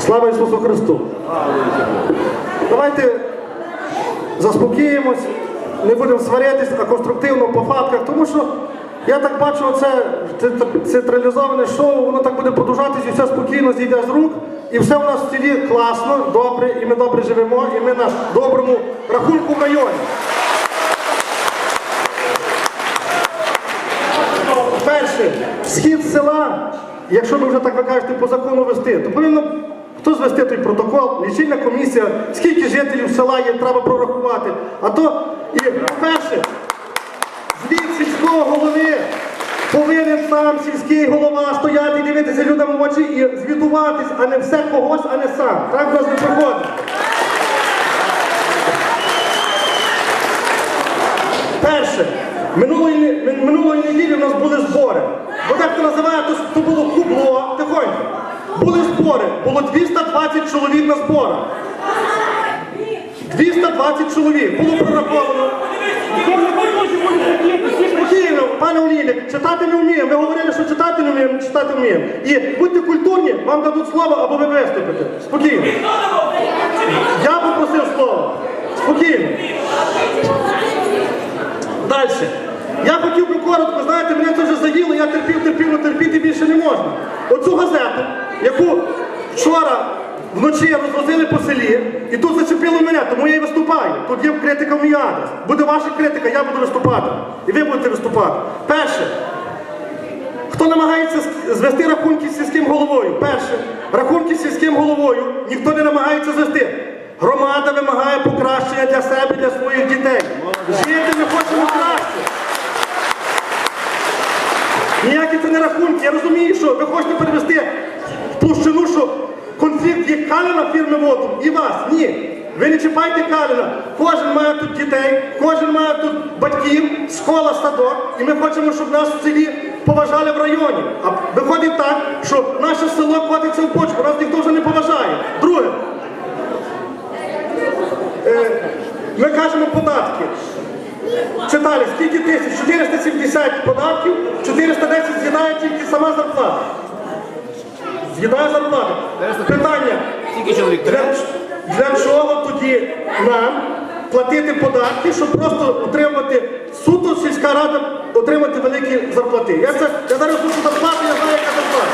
Слава Ісусу Христу! Давайте заспокоїмось, не будемо сваритись, а конструктивно по фактах, тому що я так бачу, це централізоване шоу, воно так буде продовжатись і все спокійно зійде з рук. І все у нас в селі класно, добре, і ми добре живемо, і ми на доброму рахунку в районі. Перше, схід села, якщо ви вже так ви кажете, по закону вести, то повинно хто звести той протокол, лічильна комісія, скільки жителів села є, треба прорахувати. А то і перше, звіт сільського голови повинен сам сільський голова стояти дивитися людям в очі і звітуватись, а не все когось, а не сам. Так в нас не проходить. Перше, минулої, минулої неділі в нас були збори. Бо дехто називає, то, то було кубло, тихонько. Були збори, було 220 чоловік на зборах. 220 чоловік, було прораховано. Пане Олійник, читати не вміємо. Ми говорили, що читати не вміємо, читати вміємо. І будьте культурні, вам дадуть слово або ви виступите. Спокійно. Я попросив слово. Спокійно. Далі. Я хотів би коротко, знаєте, мене це вже заїло, я терпів, терпів, але терпіти більше не можна. Оцю газету, яку вчора вночі розвозили по селі, і тут зачепило мене, тому я і виступаю. Тут є критика мій адрес. Буде ваша критика, я буду виступати. І ви будете виступати. Перше. Хто намагається звести рахунки з сільським головою? Перше, рахунки з сільським головою ніхто не намагається звести. Громада вимагає покращення для себе, для своїх дітей. Жити ми хочемо краще. Ніякі це не рахунки. Я розумію, що ви хочете перевести в площину, що є Каліна ВОТу і вас. Ні. Ви не чіпайте Каліна. Кожен має тут дітей, кожен має тут батьків, школа, садок. І ми хочемо, щоб нас в селі поважали в районі. А виходить так, що наше село котиться в почку, нас ніхто вже не поважає. Друге. Е, ми кажемо податки. Читали, скільки тисяч? 470 податків, 410 з'їдає тільки сама зарплата. З'їдає зарплата. Питання. Для, для чого тоді нам платити податки, щоб просто отримати суто сільська рада отримати великі зарплати? Я, це, я зараз тут зарплату, я знаю, яка зарплата.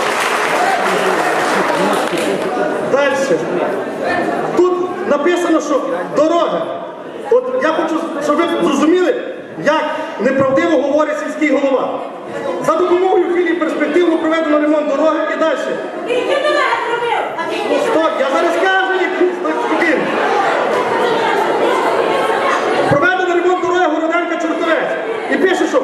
Далі. Тут написано, що дороги. От я хочу, щоб ви зрозуміли, як неправдиво говорить сільський голова. За допомогою філії перспективно проведено ремонт дороги і далі. Стоп, я зараз кажу, спокійно. Проведено ремонт дороги Городенка Чортовець. І пише, що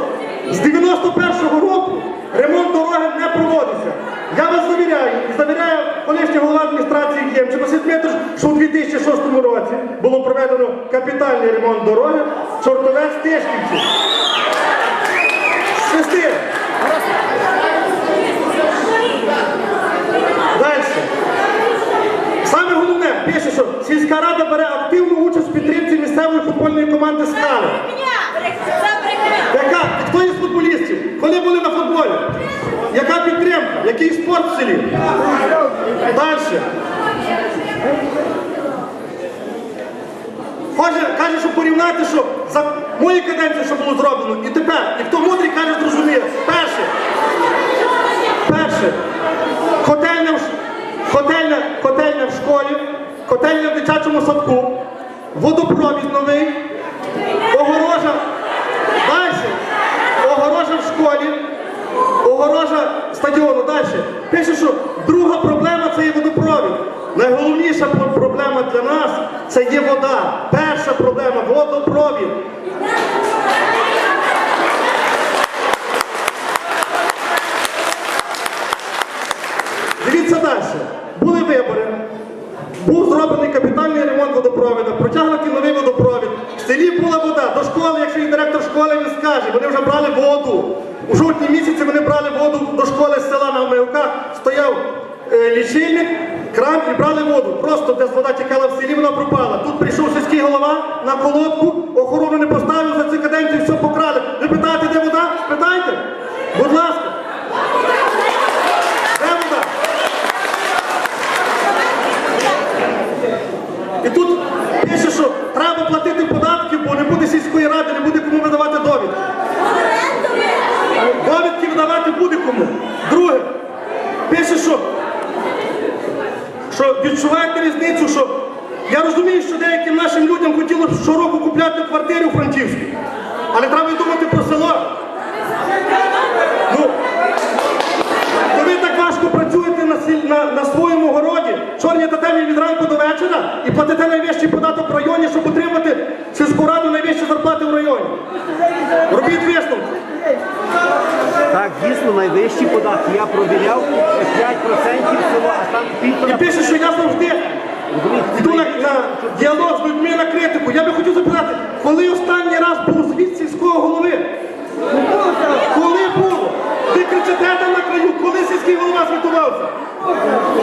з 91-го року ремонт дороги не проводиться. Я вас завіряю, завіряю колишній голова адміністрації Ємче Василь Дмитрович, що у 2006 році було проведено капітальний ремонт дороги Чортовець Тишківці. Свисти. Далі. Саме головне, пише, що сільська рада бере активну участь в підтримці місцевої футбольної команди «Скали». Яка? Хто із футболістів? Коли були на футболі? Яка підтримка? Який спорт в селі? Далі. Каже, каже, що порівняти, що за мої каденції, що було зроблено, і тепер. І хто мудрий, каже, зрозуміє. Перше. Перше. Котельня в, котельня, котельня в школі, котельня в дитячому садку, водопровід новий, огорожа. Далі. Огорожа в школі, огорожа стадіону. Далі. Пише, що друга проблема це є водопровід. Найголовніша про- проблема для нас це є вода. Перша проблема водопровід. Дивіться далі. Були вибори. Був зроблений капітальний ремонт водопровіду, протягнутий новий водопровід. В селі була вода. До школи, якщо і директор школи він скаже, вони вже брали воду. У жовтні місяці вони брали воду до школи з села на Омеюка, стояв е, лічильник, кран і брали воду. Просто десь вода тікала в селі, вона пропала. Тут прийшов сільський голова на колодку, охорону не поставив за цю каденцію, все покрали. Ви питаєте, де вода? Питайте. Будь ласка. Де вода? І тут пише, що треба платити податки, бо не буде сільської ради, не буде кому видавати довідки. Довідки видавати буде кому. Друге, пише, що, що відчуваєте різницю, що я розумію, що деяким нашим людям хотілося б щороку купляти квартири у Франківську. Але треба думати про село. Ну, то ви так важко працюєте на, на, на своєму городі, чорні та темні від ранку до вечора і платите найвищий податок в районі, щоб отримати сільську раду найвищі зарплати в районі. Найвищі податки. Я провіряв 5% село, а там І пише, що я завжди йду на, на діалог з людьми на критику. Я би хотів запитати, коли останній раз був звіт сільського голови? Коли було? Ви кричите там на краю, коли сільський голова звітувався?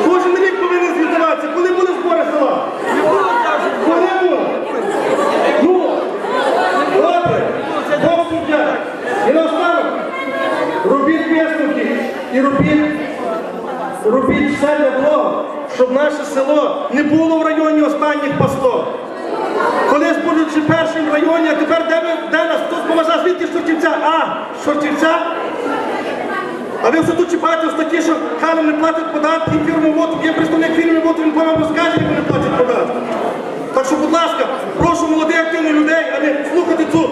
Кожен рік повинен звітуватися. Коли були збори села? Коли було? Ну, добре, Бог суддя. І наостанок, робіть висновки і робіть Робіть все для щоб наше село не було в районі останніх пастов. Колись будучи першим в районі, а тепер де, ви- де нас хтось поважав, звідки з Шортівця? А, Шортівця? А ви все тут чіпаєте такі, що Калин не платить податки, фірму ВОТ, є представник фірми ВОТ, він по-моєму як вони платять податки. Так що, будь ласка, прошу молодих активних людей, а не слухати цю